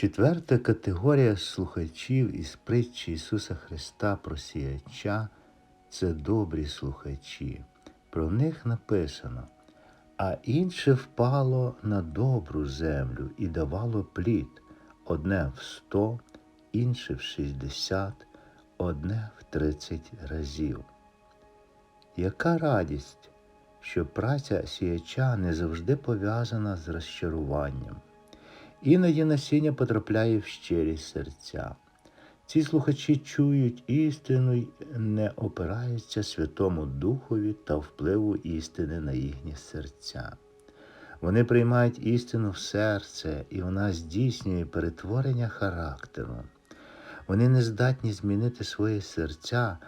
Четверта категорія слухачів із притчі Ісуса Христа про сіяча це добрі слухачі. Про них написано, а інше впало на добру землю і давало плід, одне в сто, інше в шістдесят, одне в тридцять разів. Яка радість, що праця сіяча не завжди пов'язана з розчаруванням. Іноді насіння потрапляє в щирі серця. Ці слухачі чують істину й не опираються Святому Духові та впливу істини на їхні серця. Вони приймають істину в серце, і вона здійснює перетворення характеру. Вони не здатні змінити свої серця,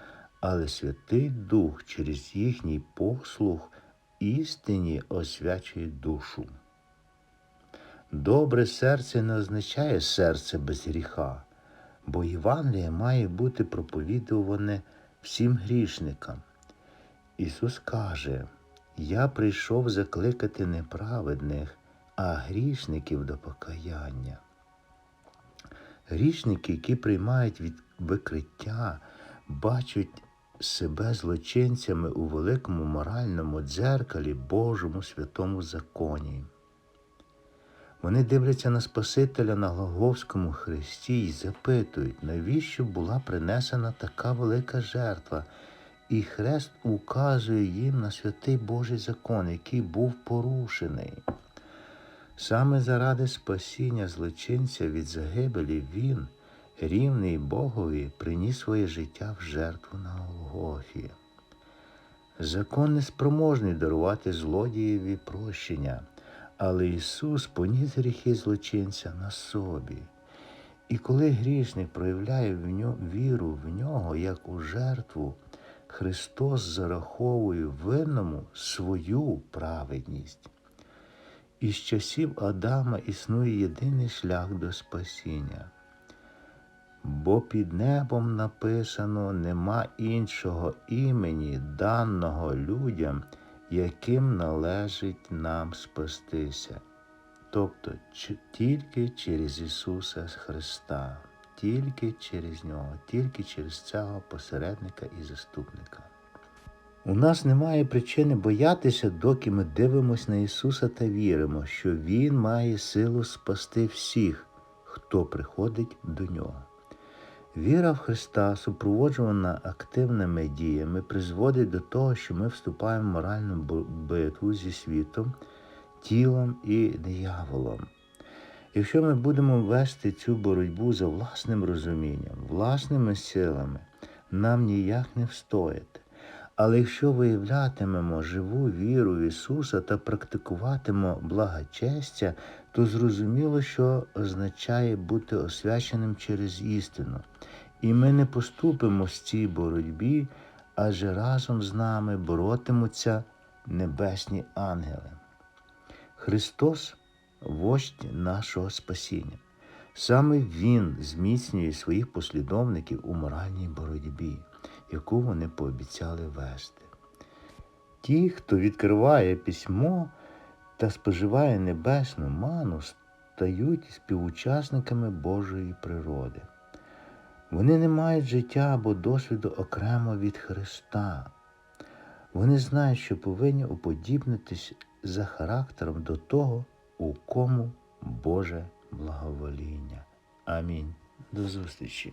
але Святий Дух через їхній послух істині освячує душу. Добре серце не означає серце без гріха, бо Євангеліє має бути проповідуване всім грішникам. Ісус каже, Я прийшов закликати не праведних, а грішників до покаяння. Грішники, які приймають від викриття, бачать себе злочинцями у великому моральному дзеркалі Божому святому законі. Вони дивляться на Спасителя на Голговському хресті і запитують, навіщо була принесена така велика жертва, і хрест указує їм на святий Божий закон, який був порушений. Саме заради спасіння злочинця від загибелі він, рівний Богові, приніс своє життя в жертву на Голгофі. Закон не спроможний дарувати злодієві прощення, але Ісус поніс гріхи злочинця на собі. І коли грішник проявляє в ньо, віру в нього як у жертву, Христос зараховує винному свою праведність. Із часів Адама існує єдиний шлях до спасіння. Бо під небом написано нема іншого імені, даного людям, яким належить нам спастися. Тобто тільки через Ісуса Христа, тільки через Нього, тільки через цього посередника і заступника. У нас немає причини боятися, доки ми дивимося на Ісуса та віримо, що Він має силу спасти всіх, хто приходить до Нього. Віра в Христа, супроводжувана активними діями, призводить до того, що ми вступаємо в моральну битву зі світом, тілом і дияволом. Якщо ми будемо вести цю боротьбу за власним розумінням, власними силами, нам ніяк не встояти. Але якщо виявлятимемо живу віру в Ісуса та практикуватимемо благочестя, то зрозуміло, що означає бути освяченим через істину. І ми не поступимо з цій боротьбі, адже разом з нами боротимуться небесні ангели. Христос вождь нашого спасіння. Саме Він зміцнює своїх послідовників у моральній боротьбі, яку вони пообіцяли вести. Ті, хто відкриває письмо та споживає небесну ману, стають співучасниками Божої природи. Вони не мають життя або досвіду окремо від Христа. Вони знають, що повинні уподібнитись за характером до того, у кому Боже благовоління. Амінь. До зустрічі.